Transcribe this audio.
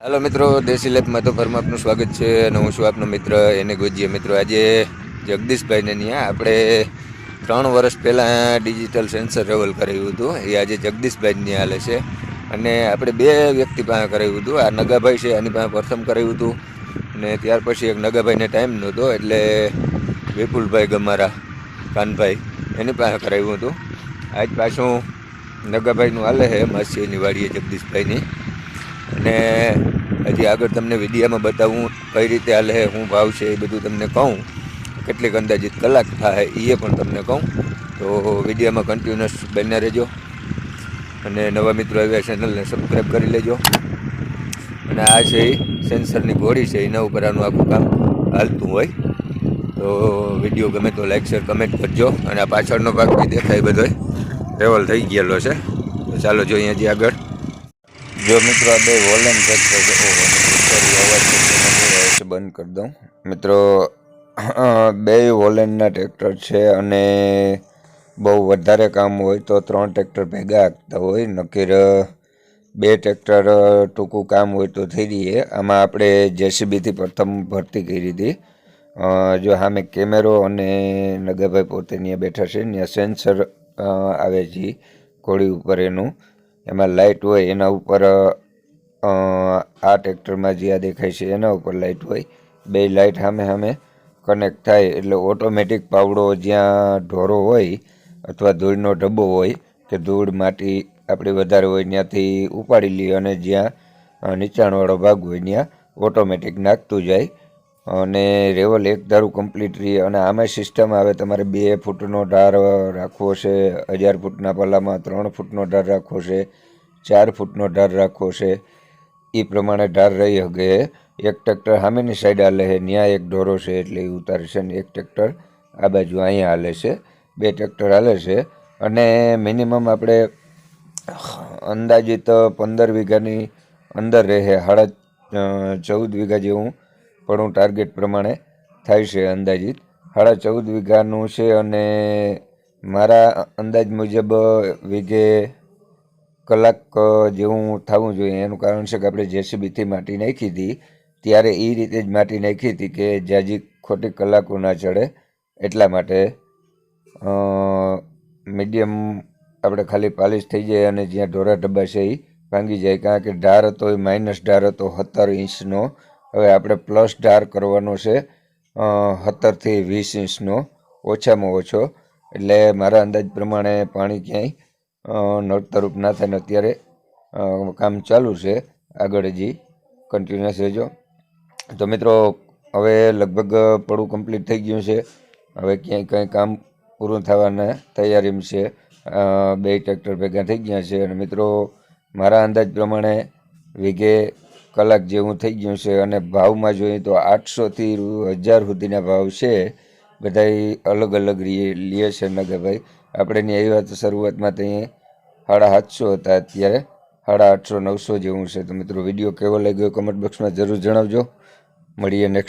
હાલો મિત્રો, દેશી લેબમાં તો ફરમાં આપનું સ્વાગત છે અને હું છું આપનો મિત્ર, એને ગોજીએ. મિત્રો, આજે જગદીશભાઈને ત્યાં આપણે ત્રણ વર્ષ પહેલાં ડિજિટલ સેન્સર રેવલ કરાવ્યું હતું. એ આજે જગદીશભાઈ ત્યાં હાલે છે. અને આપણે બે વ્યક્તિ પાસે કરાવ્યું હતું. આ નગાભાઈ છે, એની પાસે પ્રથમ કરાવ્યું હતું. અને ત્યાર પછી એક નગાભાઈને ટાઈમ નહોતો, એટલે વિપુલભાઈ ગમારા, કાનભાઈ, એની પાસે કરાવ્યું હતું. આજ પાછું નગાભાઈનું હાલે છે માસીની વાડીએ જગદીશભાઈની. અને હજી આગળ તમને વિડીયામાં બતાવું કઈ રીતે હાલે, શું ભાવ છે એ બધું તમને કહું. કેટલીક અંદાજિત કલાક થાય એ પણ તમને કહું. તો વિડીયામાં કન્ટિન્યુઅસ બન્યા રહેજો. અને નવા મિત્રો આવ્યા ચેનલને સબસ્ક્રાઈબ કરી લેજો. અને આ છે એ સેન્સરની ગોળી છે, એના ઉપર આનું આખું કામ હાલતું હોય. તો વીડિયો ગમે તો લાઈક શેર કમેન્ટ કરજો. અને આ પાછળનો ભાગ બી દેખાય બધોય. રેવલ થઈ ગયેલો છે. તો ચાલો જોઈએ હજી આગળ. જો મિત્રો આ બે વોલ્યુમ ચેક છે ઓહો અવાજ છે, બંધ કરી દઉં. મિત્રો બે વોલેનના ટ્રેક્ટર છે અને બહુ વધારે કામ હોય તો ત્રણ ટ્રેક્ટર ભેગા આપતા હોય. નક્કીર બે ટ્રેક્ટર ટૂંકું કામ હોય તો થઈ રહીએ આમાં આપણે જેસીબીથી પ્રથમ ભરતી કરી હતી. જો સામે કેમેરો અને નગાભાઈ પોતે ત્યાં બેઠા છે ત્યાં સેન્સર આવે છે ઘોડી ઉપર એનું. એમાં લાઇટ હોય, એના ઉપર આ ટ્રેક્ટરમાં જે આ દેખાય છે, એના ઉપર લાઇટ હોય. બે લાઇટ સામે સામે કનેક્ટ થાય, એટલે ઓટોમેટિક પાવડો જ્યાં ઢોરો હોય અથવા ધૂળનો ડબ્બો હોય કે ધૂળ માટી આપણી વધારે હોય ત્યાંથી ઉપાડી લઈએ અને જ્યાં નીચાણવાળો ભાગ હોય, ત્યાં ઓટોમેટિક નાખતું જાય. અને રેવલ એક ધારું કમ્પ્લીટ રહી અને આમાં સિસ્ટમ આવે તમારે બે ફૂટનો ઢાર રાખવો છે હજાર ફૂટના પલ્લામાં ત્રણ ફૂટનો ઢાર રાખવો છે, ચાર ફૂટનો ઢાર રાખવો છે. એ પ્રમાણે ઢાર રહી શકે એક ટ્રેક્ટર સામેની સાઈડ હાલે છે ત્યાં એક ઢોરો છે એટલે એ ઉતારે છે ને એક ટ્રેક્ટર આ બાજુ અહીંયા હાલે છે, બે ટ્રેક્ટર હાલે છે. અને મિનિમમ આપણે અંદાજિત પંદર વીઘાની અંદર રહે સાડા ચૌદ વીઘા જેવું પણ હું ટાર્ગેટ પ્રમાણે થાય છે અંદાજિત. સાડા ચૌદ વીઘાનું છે અને મારા અંદાજ મુજબ વીઘે કલાક જેવું થવું જોઈએ. એનું કારણ છે કે આપણે જેસીબીથી માટી નાખી હતી. ત્યારે એ રીતે જ માટી નાખી હતી કે જાજી ખોટી કલાકો ના ચડે. એટલા માટે મીડિયમ આપણે ખાલી પાલિશ થઈ જાય અને જ્યાં ઢોરા ડબ્બા છે એ ભાંગી જાય. કારણ કે ઢાર હતો, એ માઇનસ ઢાર હતો, સત્તર ઇંચનો હવે આપણે પ્લસ ઢાર કરવાનો છે. સત્તરથી વીસ ઇંચનો. ઓછામાં ઓછો. એટલે મારા અંદાજ પ્રમાણે પાણી ક્યાંય નળતરૂપ ના થાય ને અત્યારે કામ ચાલુ છે. આગળ હજી કન્ટિન્યુઅસ રહેજો. તો મિત્રો, હવે લગભગ પડું કમ્પ્લીટ થઈ ગયું છે. હવે ક્યાંય કંઈ કામ પૂરું થવાના તૈયારીમાં છે. બે ટ્રેક્ટર ભેગા થઈ ગયા છે. અને મિત્રો, મારા અંદાજ પ્રમાણે વીઘે કલાક જેવું થઈ ગયું છે અને ભાવમાં જોઈએ તો આઠસોથી હજાર સુધીના ભાવ છે. બધાય અલગ અલગ લે છે નગાભાઈ આપણે આપણેની એવી વાત શરૂઆતમાં ત્યાં સાડા સાતસો હતા, અત્યારે સાડા આઠસો, નવસો જેવું છે. તો મિત્રો, વીડિયો કેવો લાગ્યો? કમેન્ટ બોક્સમાં જરૂર જણાવજો. મળીએ નેક્સ્ટ